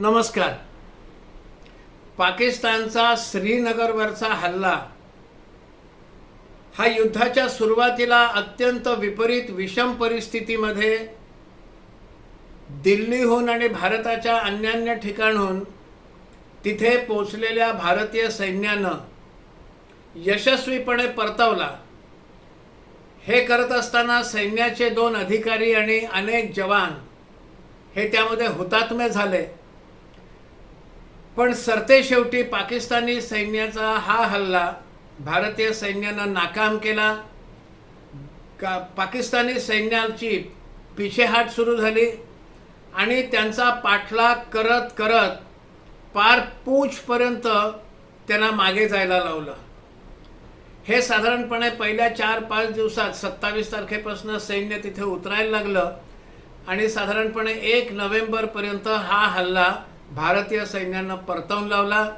नमस्कार. पाकिस्तानचा श्रीनगरवरचा हल्ला. हा युद्धाच्या सुरुवातीला अत्यंत विपरीत विषम परिस्थितीमध्ये दिल्लीहून आणि भारताच्या अन्यान्य ठिकाणहून तिथे पोचलेल्या भारतीय सैन्यानं यशस्वीपणे परतवला. हे करत असताना सैन्याचे दोन अधिकारी आणि अनेक जवान हे त्यामध्ये हुतात्मे झाले. पण सरते शेवटी पाकिस्तानी सैन्याचा हा हल्ला भारतीय सैन्यानं नाकाम केला. का पाकिस्तानी सैन्याची पिछेहाट सुरू झाली आणि त्यांचा पाठलाग करत करत पार पूछपर्यंत त्यांना मागे जायला लावलं. हे साधारणपणे पहिल्या चार पाच दिवसात सत्तावीस तारखेपासून सैन्य तिथे उतरायला लागलं आणि साधारणपणे एक नोव्हेंबरपर्यंत हा हल्ला भारतीय सैन्यानं परतवून लावला.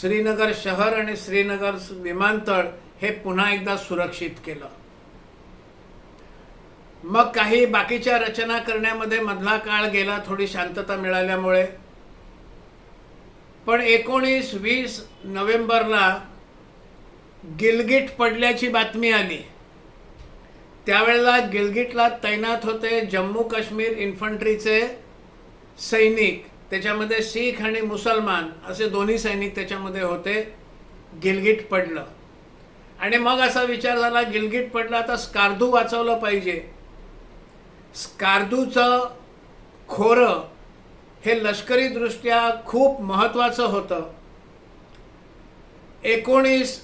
श्रीनगर शहर आणि श्रीनगर विमानतळ हे पुन्हा एकदा सुरक्षित केलं. मग काही बाकीच्या रचना करण्यामध्ये मधला काळ गेला थोडी शांतता मिळाल्यामुळे. पण एकोणीस वीस नोव्हेंबरला गिलगिट पडल्याची बातमी आली. त्यावेळेला गिलगिटला तैनात होते जम्मू काश्मीर इन्फंट्रीचे सैनिक. त्याच्यामध्ये शीख आणि मुसलमान असे दोन्ही सैनिक त्याच्यामध्ये होते. गिलगिट पडलं. आणि मग असा विचार झाला गिलगिट पडलं आता स्कार्दू वाचवलं पाहिजे. स्कार्दूचं खोरं हे लष्करीदृष्ट्या खूप महत्त्वाचं होतं. एकोणीस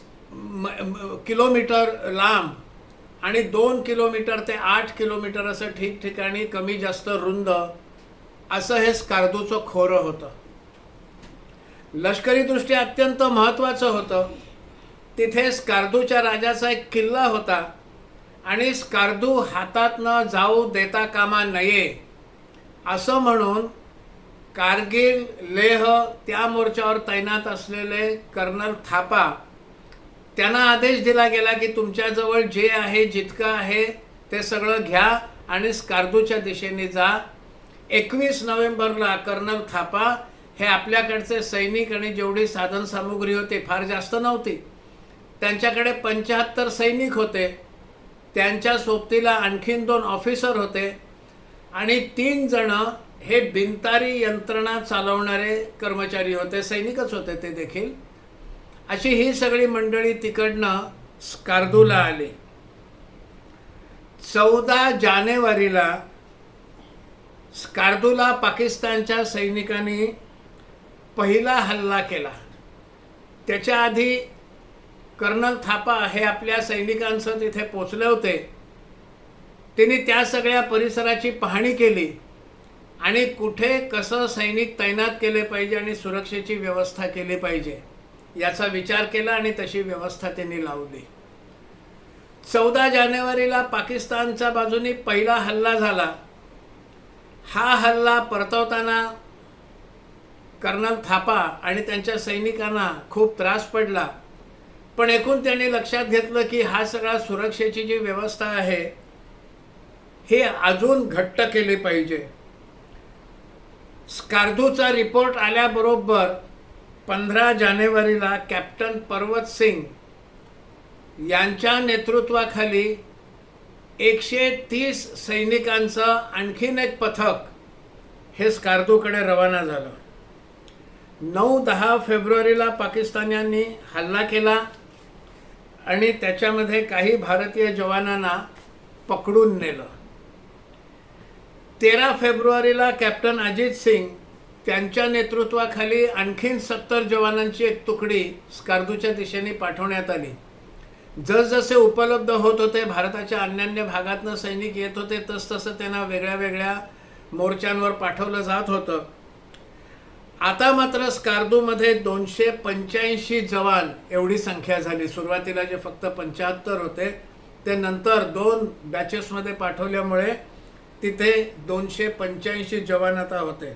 किलोमीटर लांब आणि दोन किलोमीटर ते आठ किलोमीटर असं ठिकठिकाणी कमी जास्त रुंद असं हे स्कार्दूचं खोरं होतं. लष्करीदृष्ट्या अत्यंत महत्त्वाचं होतं. तिथे स्कार्दूच्या राजाचा एक किल्ला होता आणि स्कार्दू हातात न जाऊ देता कामा नये असं म्हणून कारगिल लेह त्या मोर्चावर तैनात असलेले कर्नल थापा त्यांना आदेश दिला गेला की तुमच्याजवळ जे आहे जितकं आहे ते सगळं घ्या आणि स्कार्दूच्या दिशेने जा. एकवीस नोव्हेंबरला कर्नल थापा हे आपल्याकडचे सैनिक आणि जेवढी साधनसामुग्री होती फार जास्त नव्हती. त्यांच्याकडे पंच्याहत्तर सैनिक होते. त्यांच्या सोबतीला आणखीन दोन ऑफिसर होते. आणि तीन जण हे बिनतारी यंत्रणा चालवणारे कर्मचारी होते सैनिकच होते ते देखील. अशी ही सगळी मंडळी तिकडनं स्कार्दूला आली. चौदा जानेवारीला स्कार्दूला पाकिस्तानच्या सैनिकांनी पहिला हल्ला केला. त्याच्या आधी कर्नल थापा हे आपल्या सैनिकांसह तिथे पोचले होते. त्यांनी त्या सगळ्या परिसराची पाहणी केली आणि कुठे कसं सैनिक तैनात केले पाहिजे आणि सुरक्षेची व्यवस्था केली पाहिजे याचा विचार केला आणि तशी व्यवस्था त्यांनी लावली. चौदा जानेवारीला पाकिस्तानच्या बाजूने पहिला हल्ला झाला. हा हल्ला परतवताना कर्नल थापा आणि त्यांच्या सैनिकांना खूप त्रास पडला. पण एकूण त्यांनी लक्षात घेतलं की हा सगळा सुरक्षेची जी व्यवस्था आहे हे अजून घट्ट केली पाहिजे. स्कार्दूचा रिपोर्ट आल्याबरोबर पंधरा जानेवारीला कॅप्टन पर्वत सिंग यांच्या नेतृत्वाखाली एकशे तीस सैनिकांचं आणखीन एक पथक हे स्कार्दूकडे रवाना झालं. नऊ दहा फेब्रुवारीला पाकिस्तान्यांनी हल्ला केला आणि त्याच्यामध्ये काही भारतीय जवानांना पकडून नेलं. तेरा फेब्रुवारीला कॅप्टन अजित सिंग त्यांच्या नेतृत्वाखाली आणखीन सत्तर जवानांची एक तुकडी स्कार्दूच्या दिशेने पाठवण्यात आली. जसजसे उपलब्ध होत होते भारताच्या अन्यान्य भागातनं सैनिक येत होते तसतसं त्यांना वेगळ्या वेगळ्या मोर्चांवर पाठवलं जात होतं. आता मात्र स्कार्दूमध्ये दोनशे पंच्याऐंशी जवान एवढी संख्या झाली. सुरुवातीला जे फक्त पंच्याहत्तर होते ते नंतर दोन बॅचेसमध्ये पाठवल्यामुळे तिथे दोनशे पंच्याऐंशी जवान आता होते.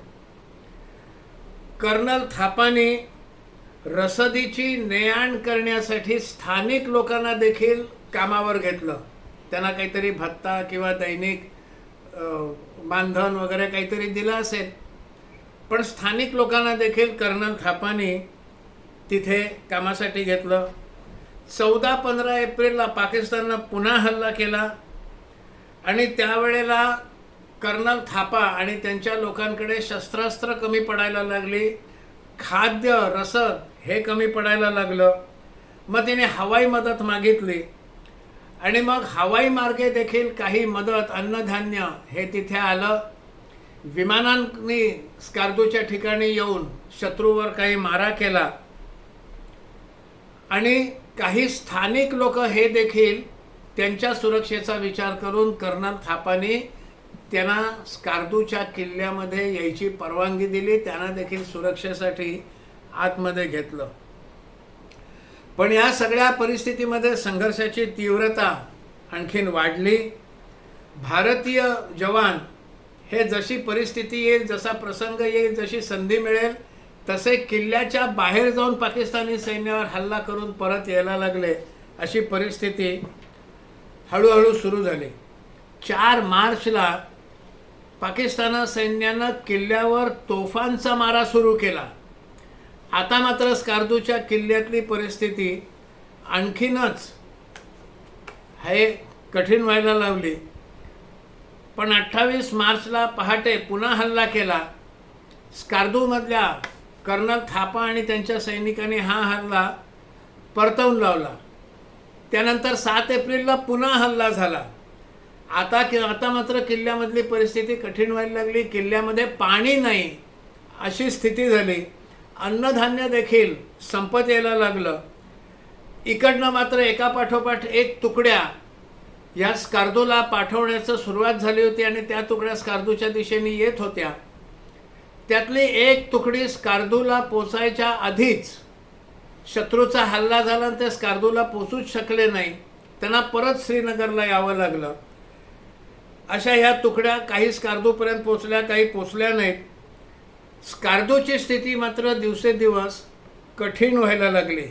कर्नल थापानी रसदीची ने-आण करण्यासाठी स्थानिक लोकांना देखील कामावर घेतलं. त्यांना काहीतरी भत्ता किंवा दैनिक बांधन मानधन वगैरे काहीतरी दिलं असेल. पण स्थानिक लोकांना देखील कर्नल थापानी तिथे कामासाठी घेतलं. चौदा पंधरा एप्रिलला पाकिस्ताननं पुन्हा हल्ला केला. आणि त्यावेळेला कर्नल थापा आणि त्यांच्या लोकांकडे शस्त्रास्त्र कमी पडायला लागली. खाद्य रसद हे कमी पडायला लागलं. मग तिने हवाई मदत मागितली. आणि मग हवाई मार्गे देखील काही मदत अन्नधान्य हे तिथे आलं. विमानांनी स्कार्दूच्या ठिकाणी येऊन शत्रूवर काही मारा केला. आणि काही स्थानिक लोक हे देखील त्यांच्या सुरक्षेचा विचार करून कर्नल थापानी त्यांना स्कार्दूच्या किल्ल्यामध्ये यायची परवानगी दिली त्यांना देखील सुरक्षेसाठी आतमध्ये घेतलं. पण या सगळ्या परिस्थितीमध्ये संघर्षाची तीव्रता आणखीन वाढली. भारतीय जवान हे जशी परिस्थिती येईल जसा प्रसंग येईल जशी संधी मिळेल तसे किल्ल्याच्या बाहेर जाऊन पाकिस्तानी सैन्यावर हल्ला करून परत यायला लागले अशी परिस्थिती हळूहळू सुरू झाली. चार मार्चला पाकिस्तान सैन्यानं किल्ल्यावर तोफांचा मारा सुरू केला. आता मात्र स्कार्दूच्या किल्ल्यातली परिस्थिती आणखीनच हे कठीण व्हायला लावली पण अठ्ठावीस मार्चला पहाटे पुन्हा हल्ला केला. स्कार्दूमधल्या कर्नल थापा आणि त्यांच्या सैनिकांनी हा हल्ला परतवून लावला. त्यानंतर सात एप्रिलला पुन्हा हल्ला झाला. आता कि आता मात्र किल्ल्यामधली परिस्थिती कठीण व्हायला लागली. किल्ल्यामध्ये पाणी नाही अशी स्थिती झाली. अन्नधान्य देखील संपत यायला लागलं. इकडनं मात्र एका पाठोपाठ एक तुकड्या या स्कार्दूला पाठवण्याचं सुरुवात झाली होती आणि त्या तुकड्या स्कार्दूच्या दिशेने येत होत्या. त्यातली एक तुकडी स्कार्दूला पोचायच्या आधीच शत्रूचा हल्ला झाला आणि ते स्कार्दूला पोचूच शकले नाही. त्यांना परत श्रीनगरला यावं लागलं. अशा ह्या तुकड्या काही स्कार्दोपर्यंत पोचल्या काही पोचल्या नाहीत. स्कार्दोची स्थिती मात्र दिवसेदिवस कठीण व्हायला लागली.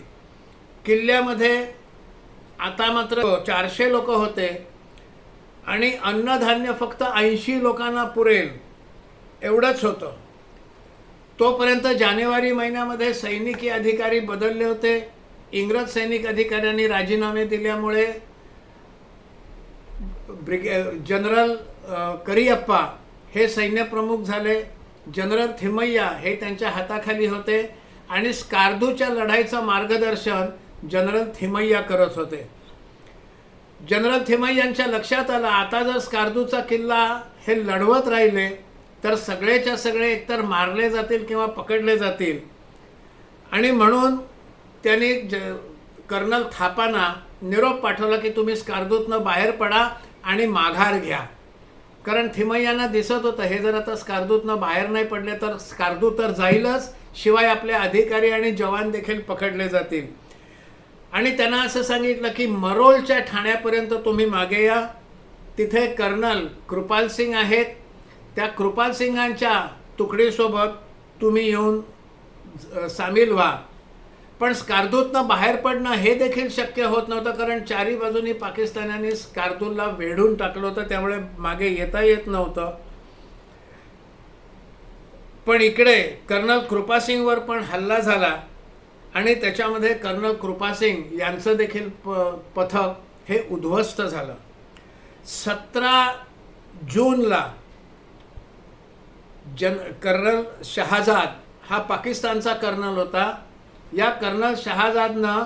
किल्ल्यामध्ये आता मात्र चारशे लोक होते आणि अन्नधान्य फक्त ऐंशी लोकांना पुरेल एवढंच होतं. तोपर्यंत जानेवारी महिन्यामध्ये सैनिकी अधिकारी बदलले होते. इंग्रज सैनिक अधिकाऱ्यांनी राजीनामे दिल्यामुळे ब्रिगे जनरल करियप्पा हे सैन्यप्रमुख झाले. जनरल थिमय्या हे त्यांच्या हाताखाली होते आणि स्कार्दूच्या लढाईचं मार्गदर्शन जनरल थिमय्या करत होते. जनरल थिमय्यांच्या लक्षात आलं आता जर स्कार्दूचा किल्ला हे लढवत राहिले तर सगळेच्या सगळे एकतर मारले जातील किंवा पकडले जातील. आणि म्हणून त्यांनी ज कर्नल थापांना निरोप पाठवला की तुम्ही स्कार्दूतनं बाहेर पडा आणि माघार घ्या. कारण थिमय्यांना दिसत होतं हे जर आता स्कार्दूतनं बाहेर नाही पडले तर स्कार्दू तर जाईलच शिवाय आपले अधिकारी आणि जवान देखील पकडले जातील. आणि त्यांना असं सांगितलं की मरोलच्या ठाण्यापर्यंत तुम्ही मागे या. तिथे कर्नल कृपाल सिंग आहेत. त्या कृपाल सिंगांच्या तुकडीसोबत तुम्ही येऊन सामील व्हा. पण स्कार्दूतनं बाहेर पडणं हे देखील शक्य होत नव्हतं कारण चारी बाजूनी पाकिस्तान्यांनी स्कार्दूलला वेढून टाकलं होतं त्यामुळे मागे येता येत नव्हतं. पण इकडे कर्नल कृपासिंगवर पण हल्ला झाला आणि त्याच्यामध्ये कर्नल कृपासिंग यांचं देखील प पथक हे उद्ध्वस्त झालं. सतरा जूनला जन कर्नल शहाजाद हा पाकिस्तानचा कर्नल होता या कर्नल शहाजादनं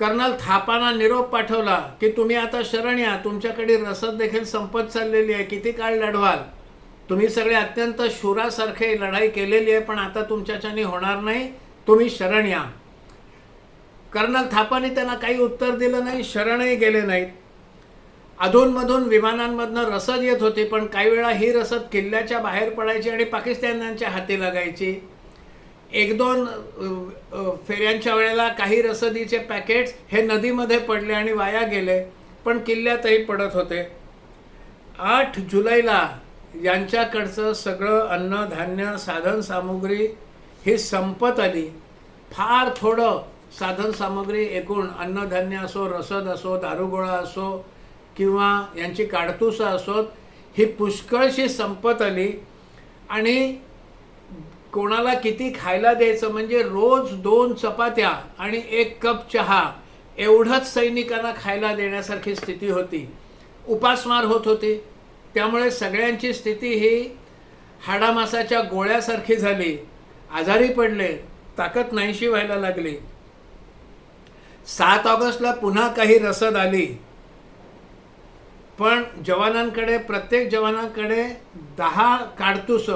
कर्नल थापांना निरोप पाठवला की तुम्ही आता शरण या. तुमच्याकडे रसद देखील संपत चाललेली आहे. किती काळ लढवाल? तुम्ही सगळे अत्यंत शूरासारखे लढाई केलेली आहे पण आता तुमच्याच्याने होणार नाही. तुम्ही शरण या. कर्नल थापाने त्यांना काही उत्तर दिलं नाही शरणही गेले नाहीत. अधूनमधून विमानांमधनं रसद येत होती पण काही वेळा ही रसद किल्ल्याच्या बाहेर पडायची आणि पाकिस्तान्यांच्या हाती लागायची. एक दोन फेऱ्यांच्या वेळेला काही रसदीचे पॅकेट्स हे नदीमध्ये पडले आणि वाया गेले पण किल्ल्यातही पडत होते. आठ जुलैला यांच्याकडचं सगळं अन्न धान्य साधनसामुग्री ही संपत आली. फार थोडं साधनसामुग्री एकूण अन्नधान्य असो रसद असो दारुगोळा असो किंवा यांची काडतुसं असोत ही पुष्कळशी संपत आली. आणि कोणाला किती खायला द्यायचं म्हणजे रोज दोन चपात्या आणि एक कप चहा एवढंच सैनिकांना खायला देण्यासारखी स्थिती होती. उपासमार होत होती. त्यामुळे सगळ्यांची स्थिती ही हाडामासाच्या गोळ्यासारखी झाली. आजारी पडले ताकद नाहीशी व्हायला लागली. सात ऑगस्टला पुन्हा काही रसद आली. पण जवानांकडे प्रत्येक जवानांकडे दहा काडतुस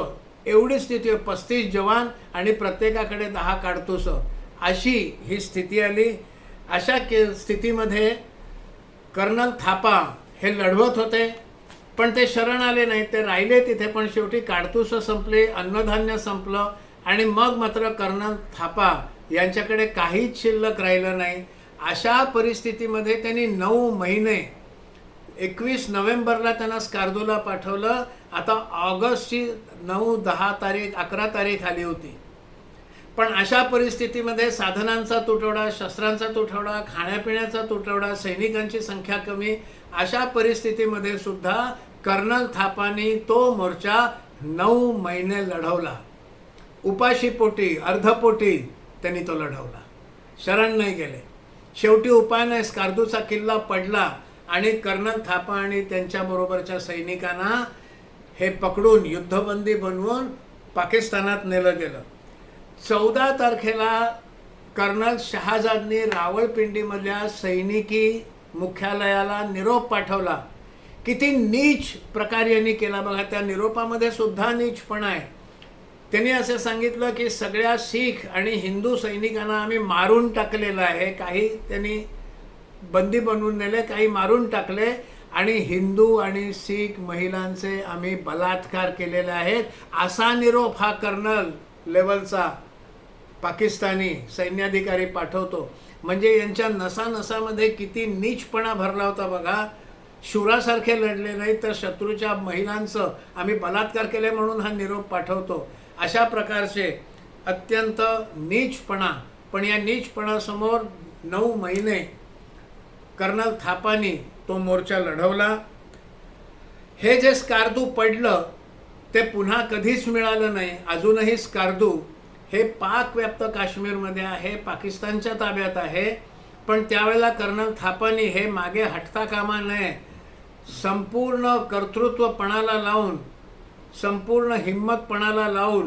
एवढीच स्थिती पस्तीस जवान आणि प्रत्येकाकडे दहा काढतोस अशी ही स्थिती आली. अशा के स्थितीमध्ये कर्नल थापा हे लढवत होते पण ते शरण आले नाही. ते राहिले तिथे पण शेवटी काडतुस संपले अन्नधान्य संपलं आणि मग मात्र कर्नल थापा यांच्याकडे काहीच शिल्लक राहिलं नाही. अशा परिस्थितीमध्ये त्यांनी नऊ महिने एकवीस नोव्हेंबरला त्यांना स्कार्दोला पाठवलं. आता ऑगस्टची नऊ दहा तारीख अकरा तारीख आली होती. पण अशा परिस्थितीमध्ये साधनांचा तुटवडा शस्त्रांचा तुटवडा खाण्यापिण्याचा तुटवडा सैनिकांची संख्या कमी अशा परिस्थितीमध्ये सुद्धा कर्नल थापानी तो मोर्चा नऊ महिने लढवला. उपाशीपोटी अर्धपोटी त्यांनी तो लढवला. शरण नाही गेले. शेवटी उपाय नाही स्कार्दूचा किल्ला पडला. आणि कर्नल थापा आणि त्यांच्याबरोबरच्या सैनिकांना हे पकडून युद्धबंदी बनवून पाकिस्तानात नेलं गेलं. चौदा तारखेला कर्नल शहाजादने रावळपिंडीमधल्या सैनिकी मुख्यालयाला निरोप पाठवला. किती नीच प्रकार यांनी केला बघा त्या निरोपामध्ये सुद्धा नीचपणा आहे. त्यांनी असं सांगितलं की सगळ्या शीख आणि हिंदू सैनिकांना आम्ही मारून टाकलेलं आहे काही त्यांनी बंदी बनवून नेले काही मारून टाकले आणि हिंदू आणि शीख महिलांचे आम्ही बलात्कार केलेले आहेत. असा निरोप हा कर्नल लेवलचा पाकिस्तानी सैन्याधिकारी पाठवतो. म्हणजे यांच्या नसानसामध्ये किती नीचपणा भरला होता बघा. शुरासारखे लढले नाही तर शत्रूच्या महिलांचं आम्ही बलात्कार केले म्हणून हा निरोप पाठवतो. अशा प्रकारचे अत्यंत नीचपणा. पण या नीचपणासमोर नऊ महिने कर्नल थापानी तो मोर्चा लढवला. हे जे स्कार्दू पडलं ते पुन्हा कधीच मिळालं नाही. अजूनही स्कार्दू हे पाकव्याप्त काश्मीरमध्ये आहे पाकिस्तानच्या ताब्यात आहे. पण त्यावेळेला कर्नल थापानी हे मागे हटता कामा नये. संपूर्ण कर्तृत्वपणाला लावून संपूर्ण हिंमतपणाला लावून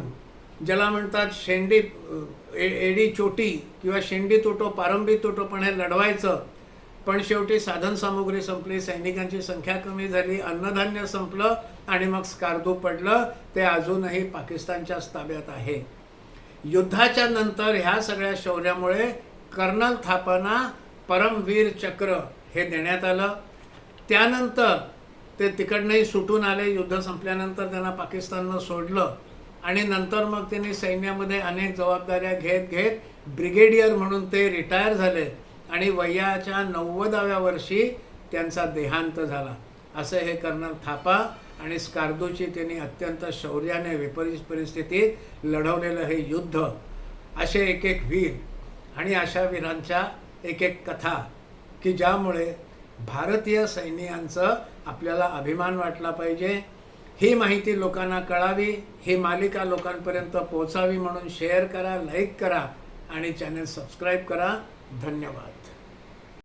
ज्याला म्हणतात शेंडी ए- एडी चोटी किंवा शेंडी तुटो पारंबी तुटो पण हे लढवायचं. पण शेवटी साधन सामुग्री संपली सैनिकांची संख्या कमी झाली अन्नधान्य संपलं आणि मग स्कार्दू पडलं. ते अजूनही पाकिस्तानच्याच ताब्यात आहे. युद्धाच्या नंतर ह्या सगळ्या शौर्यामुळे कर्नल थापांना परमवीर चक्र हे देण्यात आलं. त्यानंतर ते तिकडनंही सुटून आले. युद्ध संपल्यानंतर त्यांना पाकिस्ताननं सोडलं. आणि नंतर मग त्यांनी सैन्यामध्ये अनेक जबाबदाऱ्या घेत घेत ब्रिगेडियर म्हणून ते रिटायर झाले. आणि वयाच्या नव्वदाव्या वर्षी त्यांचा देहांत झाला. असं हे कर्नल थापा आणि स्कार्दोची त्यांनी अत्यंत शौर्याने विपरीत परिस्थितीत लढवलेलं हे युद्ध असे एक एक वीर आणि अशा वीरांच्या एक एक कथा की ज्यामुळे भारतीय सैनिकांचं आपल्याला अभिमान वाटला पाहिजे. ही माहिती लोकांना कळावी ही मालिका लोकांपर्यंत पोहोचावी म्हणून शेअर करा लाईक करा आणि चॅनल सबस्क्राईब करा. धन्यवाद.